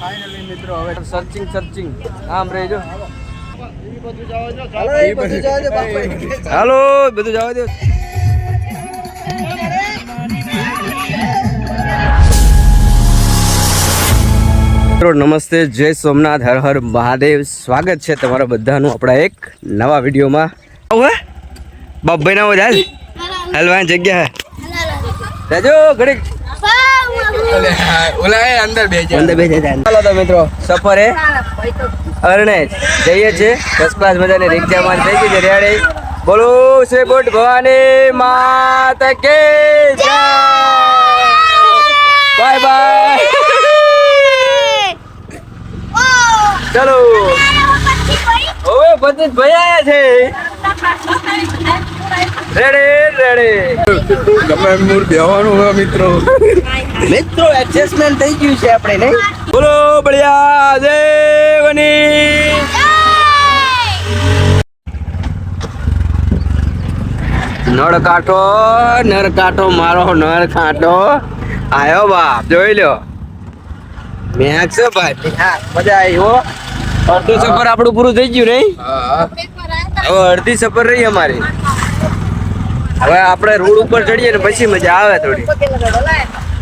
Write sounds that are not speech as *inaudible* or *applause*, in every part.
Finally મિત્રો હવે searching searching આમ રહેજો હાલો બધું જવા દો મિત્રો નમસ્તે જય સોમનાથ હર હર મહાદેવ. સ્વાગત છે તમારા બધાનું આપણા એક નવા વિડીયોમાં. હવે બાપભાઈ ના હાલ. હલવાની જગ્યા હે. રહેજો ઘડીક. ઓલા અંદર બે અંદર ચાલો તો મિત્રો સફરે અરણે જઈએ છીએ. દસ ક્લાસ મજાની રિક્ષા માં થઈ ગઈ છે રેડી. બોલો શ્રી બુટ ભવાની માતા કે જય. Bye bye. ચલો. ઓવે બધી ભાઈ આયા છે. *laughs* રેડી રેડી ગમે મૂળ બેવાનું હોય મિત્રો. મિત્રો એડજસ્ટમેન્ટ થઈ ગયું છે આપણે નહીં? બોલો બળિયા દેવની નળ કાંઠો નર કાંઠો મારો નર કાંઠો આયો બાપ જોઈ લ્યો. મેં છે ભાઈ. મજા આવી હો. અડધું સફર આપણું પૂરું થઈ ગયું નહીં? હવે અડધી સફર રહી અમારી. હવે આપણે રોડ ઉપર ચડીએ ને પછી મજા આવે થોડી.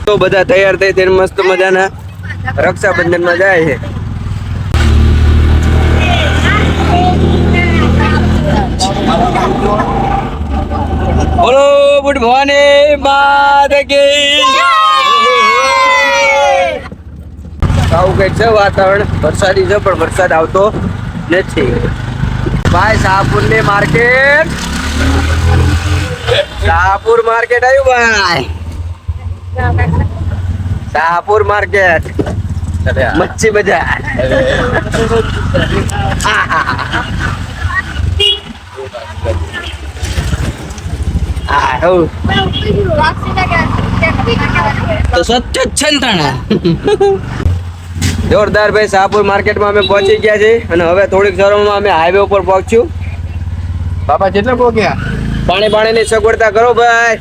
તો બધા તૈયાર થઈ તેને મસ્ત મજાના રક્ષાબંધનમાં જાય છે. બોલો, ગુડ ભવાની માત આવું કંઈક છે વાતાવરણ. વરસાદી છે, પણ વરસાદ આવતો નથી. ભાઈ શાહપુરની માર્કેટ. શાહપુર માર્કેટ આવ્યું ભાઈ? શાહપુર માર્કેટ. મચ્છી બજાર. તો સત્ય જોરદાર ભાઈ, શાહપુર માર્કેટમાં અમે પહોંચી ગયા છે અને હવે થોડીક સરોમાં અમે હાઈવે ઉપર પહોંચ્યું. બાપા, કેટલા પોગ્યા પાણી પાણીની સગવડતા કરો ભાઈ.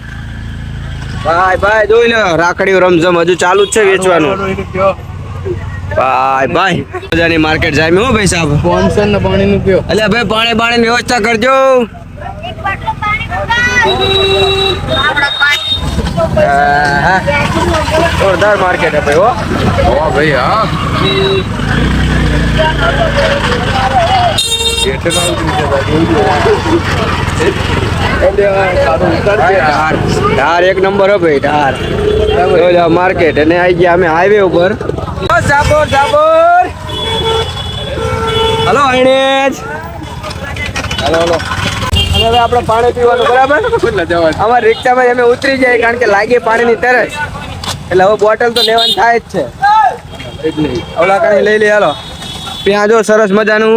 ભાઈ ભાઈ જોઈ લો રાખડીઓ રમઝમ હજુ ચાલુ જ છે વેચવાનું. ભાઈ ભાઈ મજાની માર્કેટ જાય હો ભાઈ સાહેબ? કોન્સન ને પાણી નું પીઓ અલ્યા ભાઈ પાણી પાણીની વ્યવસ્થા કરજો. જોરદાર માર્કેટ હે. ભાઈ હો. હો. ભાઈ હા કેટલે ઢાર એક નંબર હો ભાઈ ધાર. માર્કેટ અને આવી ગયા અમે હાઈવે ઉપર. ઓ, સાપોર સાપોર હલો અણેજ હાલો હાલો. અને હવે આપણે પાણી પીવાનું બરાબર? અમારી રિક્ષામાં અમે ઉતરી જાય કારણ કે લાગે પાણીની તરસ. એટલે હવે બોટલ તો લેવાનું થાય જ છે. ઓલા કાંઈ લઈ લે હાલો. ત્યાં જો સરસ મજાનું.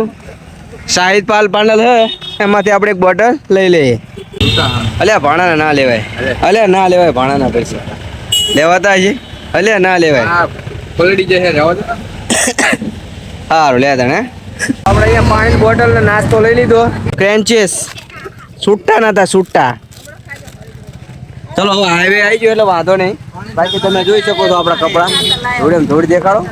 શાહિદ પાલ પાંડલ હે. એમાંથી આપણે એક બોટલ લઈ લઈએ. અલ્યા ભાણાના ના લેવાય. અલ્યા ના લેવાય ભાણાના પૈસા. લેવાતા છે અલ્યા ના લેવાય. પલડી જશે સારું લે તને. આપણે અહીંયા પાણી બોટલ ને નાસ્તો લઈ લીધો. ક્રેન્ચીસ છૂટતા નતા છૂટતા ચલો હવે હાઈવે આવી ગયો એટલે વાંધો નહીં. બાકી તમે જોઈ શકો છો આપણા કપડાં. થોડી થોડી દેખાડો.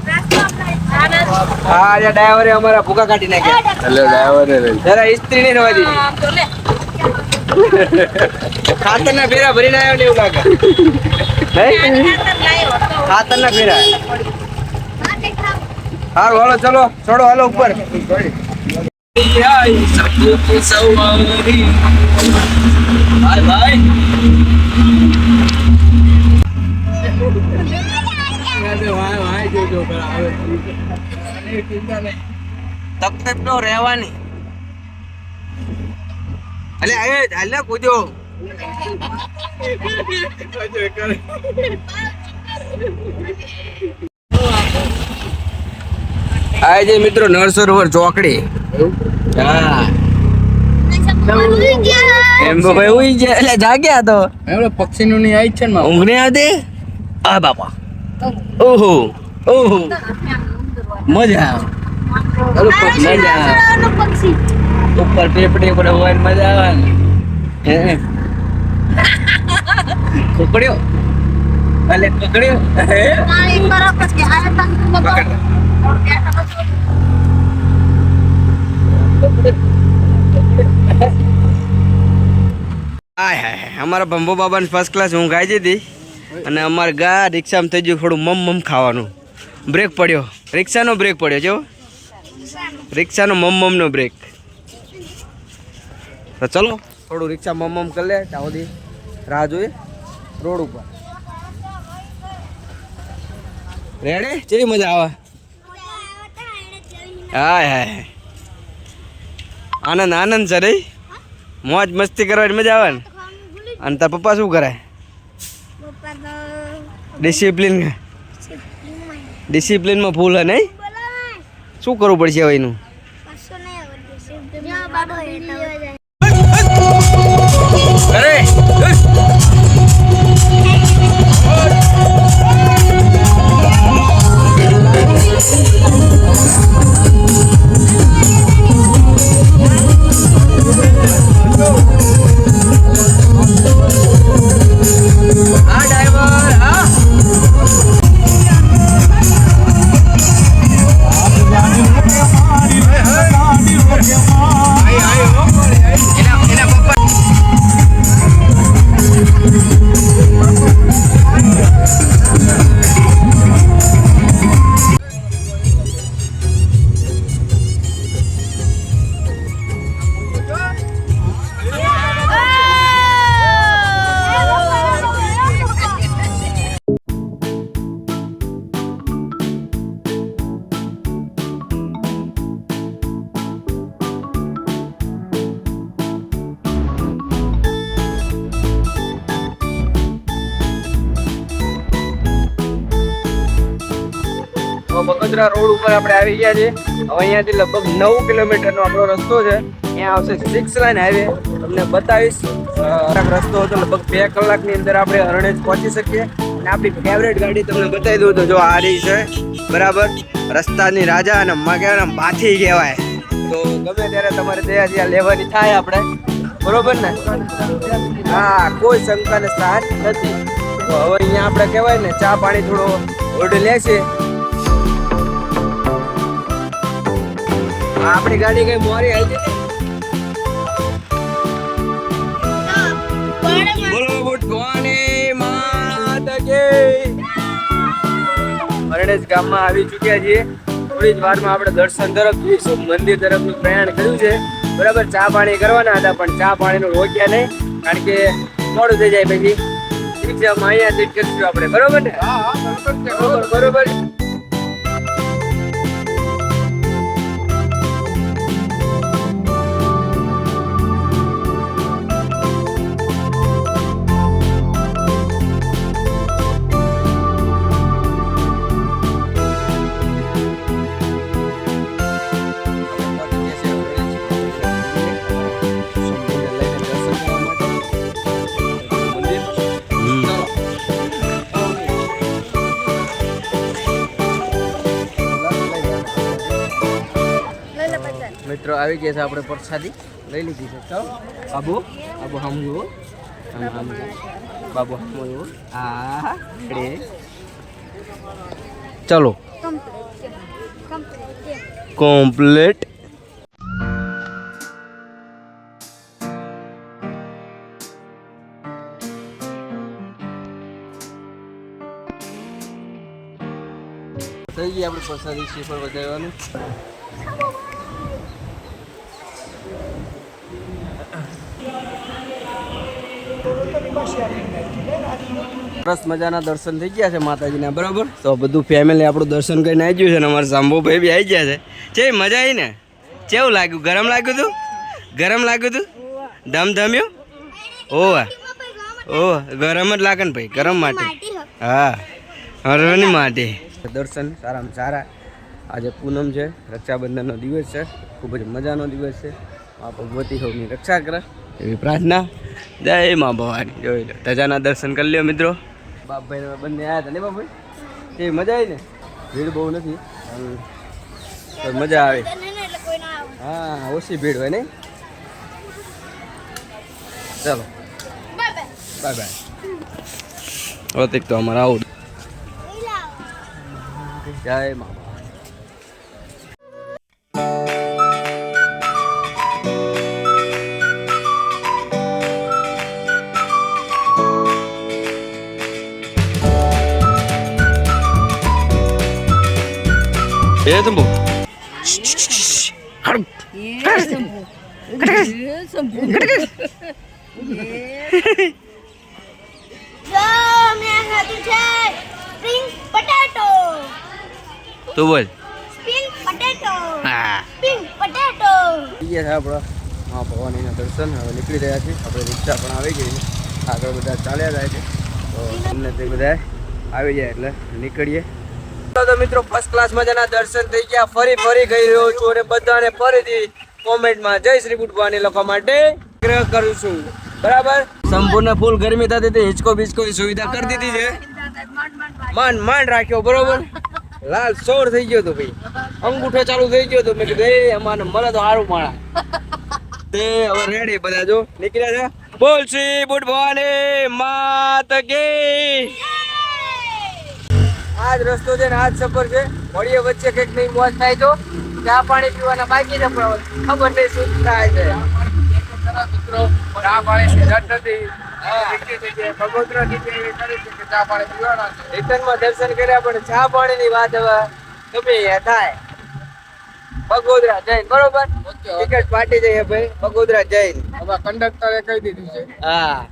હા આજે ડ્રાઈવરે અમારા ભૂકા કાઢી નાખ્યા. એટલે ડ્રાઈવરે જરા ઇસ્ત્રી નહીં રવા દીધી ખાતરના ફેરા ભરીને આવ્યો ને એવું લાગે ખાતર ખાતરના ફેરા. સારું હાલો ચલો ચડો હાલો ઉપર. તકલીફ તો રહેવાની. અલે આવે હાલે કૂદો. આ જે મિત્રો નરસરોવર ચોકડી. હા. એમ તો ભાઈ ઉઈ જાય એટલે જાગ્યા તો. એમણે પક્ષીનું ની આવી છે ને. ઊંઘ નહીં આવતી? આ બાપા. ઓહો ઓહો. મજા આવે. મજા આવે ઉપર પેપડી પર હોય ને મજા આવે. ને હે? કુકડ્યો અલે પકડ્યો? હે? પકડ. હાય હાય. અમારા ભંભો બાબાને ફર્સ્ટ ક્લાસ ઊંઘ આવી હતી અને અમારે ગા રિક્ષામાં થઈ ગયું થોડું મમ મમ ખાવાનું. બ્રેક પડ્યો. રિક્ષાનો બ્રેક પડ્યો જો રિક્ષાનો મમમમનો બ્રેક. તો ચલો થોડું રિક્ષા મમ મમ કરી લે ત્યાં સુધી રાહ જોઈએ રોડ ઉપર. રેડે કેવી મજા આવે? હાય હાય આનંદ આનંદ છે રે. મોજ મસ્તી કરવાની મજા આવે ને. અને તાર પપ્પા શું કરે ડિસિપ્લિન ડિસિપ્લિનમાં ભૂલ હે નહીં? શું કરવું પડશે હવે એનું? અરે તો રોડ ઉપર આપણે આવી ગયા છીએ. હવે અહીંયાથી લગભગ નવ કિલોમીટરનો આપણો રસ્તો છે. ત્યાં આવશે સિક્સ લાઇન હાઈવે તમને બતાવીશ. રસ્તો હતો, લગભગ બે કલાકની અંદર આપણે હરણેજ પહોંચી શકીએ. અને આપણી ફેવરેટ ગાડી તમને બતાવી દઉં તો જો આ રહી છે. બરાબર? રસ્તાની રાજા અને મગેરા બાથી કહેવાય. તો ગમે ત્યારે તમારે ત્યાં ત્યાં લેવાની થાય આપણે. બરોબર ને? હા, કોઈ શંકાને સ્થાન નથી. તો હવે અહીંયા આપણે કહેવાય ને, ચા પાણી થોડો ઓર્ડર લેશે આપણી ગાડી કઈ મોરી આવી છે બોલો ગુડ મોર્નિંગ માતા કી. અરણેજ ગામમાં આવી ચૂક્યા છીએ. થોડી જ વારમાં આપણે દર્શન તરફ જઈશું. મંદિર તરફનું પ્રયાણ કર્યું છે. બરાબર ચા પાણી કરવાના હતા પણ ચા પાણીનું રોક્યા નહીં. કારણ કે મોડું થઈ જાય પછી. ઠીક છે અહીંયા સીટ કરીશું આપણે. બરોબર ને? બરોબર બરોબર. આવી ગયા છે આપણે પ્રસાદી લઈ લીધી છે. ચાલો. બાબુ. બાબુ હમ જુઓ. આમ આમ બાબુ હમ જુઓ. આ ચલો. કમ્પ્લીટ થઈ ગઈ આપણે પ્રસાદી શ્રીફળ વધારવાનું સરસ મજાના દર્શન થઈ ગયા છે માતાજીના, બરાબર? તો બધું ફેમિલી આપણું દર્શન કરીને આવી ગયું છે ને અમારા સાંભોભાઈ બી આવી ગયા છે. છે મજા આવી ને? કેવું લાગ્યું? ગરમ લાગ્યું તું? ગરમ લાગ્યું તું? ધમ ધમ્યું? ઓહ ઓહ ગરમ જ લાગે ને ભાઈ, ગરમ માટે. હા હરવાની માટે. દર્શન સારામાં સારા. આજે પૂનમ છે, રક્ષાબંધનનો દિવસ છે, ખૂબ જ મજાનો દિવસ છે. આ ભગવતી સૌની રક્ષા કરે. એવી પ્રાર્થના. જય મા ભવાની. જોઈ લો, ધજાના દર્શન કરી લ્યો મિત્રો. બાપભાઈ બંને આવ્યા હતા ને બાપભાઈ? એ મજા આવી ને? ભીડ બહુ નથી. મજા આવે. હા, ઓછી ભીડ હોય ને ચાલો. Bye bye. તો અમારે આવું જય મા એ તો બહુ જો મેં ખાધું છે સ્પ્રિંગ પોટેટો તું બોલ ગયા આપણા. મા ભવાનીના દર્શન. હવે નીકળી રહ્યા છે આપણે રિક્ષા પણ આવી ગઈ છે. આગળ બધા ચાલ્યા જાય છે. તો અમને તે બધા આવી જાય એટલે નીકળીએ. તો મિત્રો ફર્સ્ટ ક્લાસ મજાના દર્શન થઈ ગયા. ફરી ફરી ગઈ રહ્યો છું અને બધાને ફરીથી કોમેન્ટમાં જય શ્રી ગુટવાની લખવા માટે આગ્રહ કરું છું. બરાબર? સંપૂર્ણ ફૂલ ગરમી થતી હતી હિચકો બિચકો સુવિધા કરી દીધી છે. માંડ માંડ રાખ્યો, બરોબર? લાલ સોર થઈ ગયો હતો ભાઈ. અંગૂઠો ચાલુ થઈ ગયો તો મેં કીધું, એ, અમારે મળે તો સારું માણા તે હવે રેડી બધા જો. નીકળ્યા છે. બોલ શ્રી બુટ માત કી. આજ રસ્તો છે ને આજ સફર છે. મળીએ વચ્ચે કંઈક નહીં મોજ થાય તો. ચા પાણી પીવાના બાકી છે પણ ખબર નહીં શું થાય છે. મિત્રો પાણી પાણી દર્શન કર્યા પણ ચા પાણીની વાત હવે ગમે થાય. બગોદરા જૈન બરોબર? ટિકિટ પાટી જઈએ ભાઈ. બગોદરા જૈન. હવે કંડક્ટરે કહી દીધું છે. હા.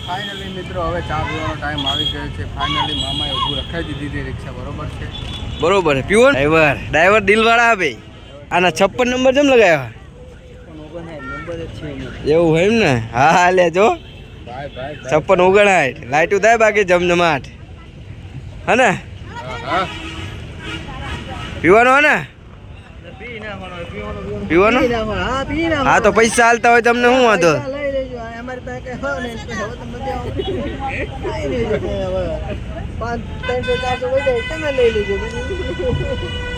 ફાઇનલી મિત્રો હવે ચા પીવાનો ટાઈમ આવી ગયો છે. ફાઇનલી મામાએ ઊભું રખાવી દીધી હતી રિક્ષા બરોબર છે? બરોબર પ્યોર ડ્રાઈવર ડ્રાઈવર દિલવાળા ભાઈ આના છપ્પન નંબર કેમ લગાવ્યા એવું હોય એમ ને? હા હા લે જો. ભાઈ ભાઈ છપ્પન ઓગણાઠ લાઈટ ઉદાય બાકી જમજમાટ. હે ને? પીવાનો હે ને? પીવાનો હા તો પૈસા હાલતા હોય તમને શું વાંધો?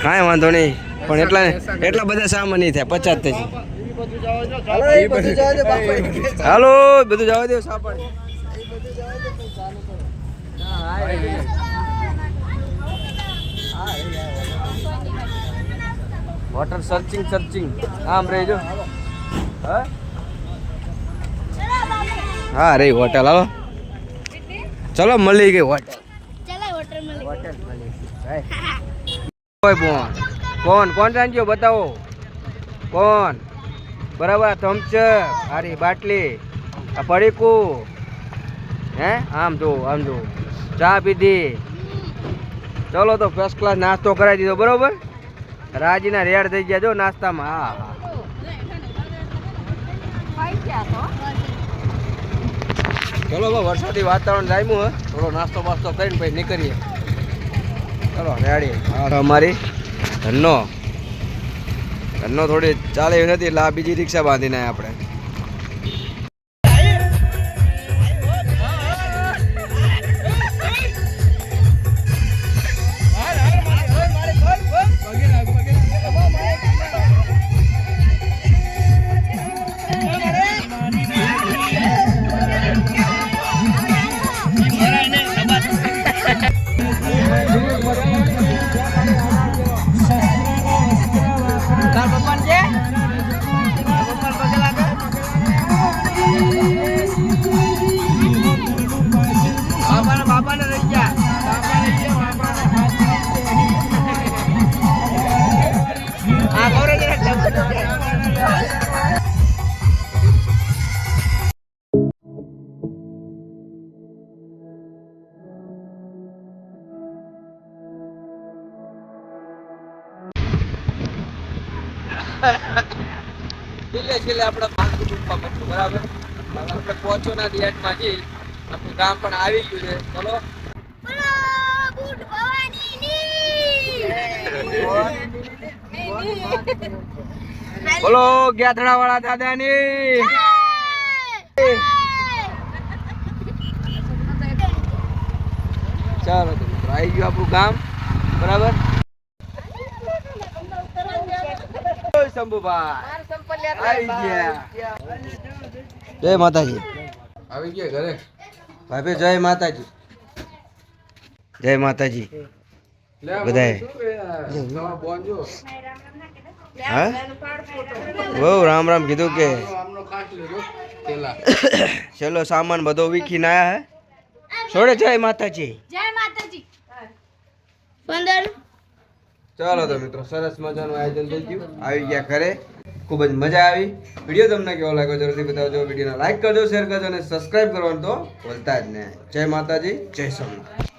કાંઈ વાંધો નહીં. પણ એટલા એટલા બધા સામાન નહીં થાય પચાસ થશે હાલો બધું જવા દો સાપડ વોટર સર્ચિંગ સર્ચિંગ આમ રહેજો. હા? હા રે હોટલ હાલો. ચલો મળી ગઈ હોટલ કોણ કોણ રાંધ્યો બતાવો. કોણ? બરાબર થમ્સઅપ હારી બાટલી આ પડીકું. હે? આમ જો આમ જો ચા પીધી. ચલો તો ફર્સ્ટ ક્લાસ નાસ્તો કરાવી દીધો બરોબર? રાજીના રેડ થઈ ગયા જો નાસ્તામાં. હા હા. ચલો બા વરસાદી વાતાવરણ જામ્યું, હે. થોડો નાસ્તો બાસ્તો કરીને પછી નીકળીએ. ચલો, રેડી. અમારી ધનનો ધનનો થોડી ચાલે એવી નથી, એટલે આ બીજી રિક્ષા બાંધીને આપણે. છેલ્લે આપણે પાંચ કુટુંબમાં પહોંચ્યું, બરાબર? આપણે પહોંચોના રિયાટમાં જઈ આપણું ગામ પણ આવી ગયું છે. ચલો બોલો બોલો ગ્યાથડા વાળા દાદાની ચાલો તો મિત્રો આવી ગયું આપણું ગામ. બરાબર? *laughs* શંભુભાઈ. જય માતાજી. આવી ગયા ઘરે? ભાભી જય માતાજી. જય માતાજી. બધાએ. હા? બહુ રામ રામ કીધું કે ચલો *coughs* સામાન બધો વીખીને આયા હે? છોડે જય માતાજી. જય માતાજી. પંદર ચાલો તો મિત્રો સરસ મજાનું આયોજન થઈ ગયું. આવી ગયા ઘરે. ખૂબ જ મજા આવી. વીડિયો તમને કેવો લાગ્યો જરૂરથી બતાવજો. વિડીયોને લાઈક કરજો, શેર કરજો અને સબસ્ક્રાઇબ કરવાનું તો ભૂલતા જ નહીં. જય માતાજી, જય સોમનાથ.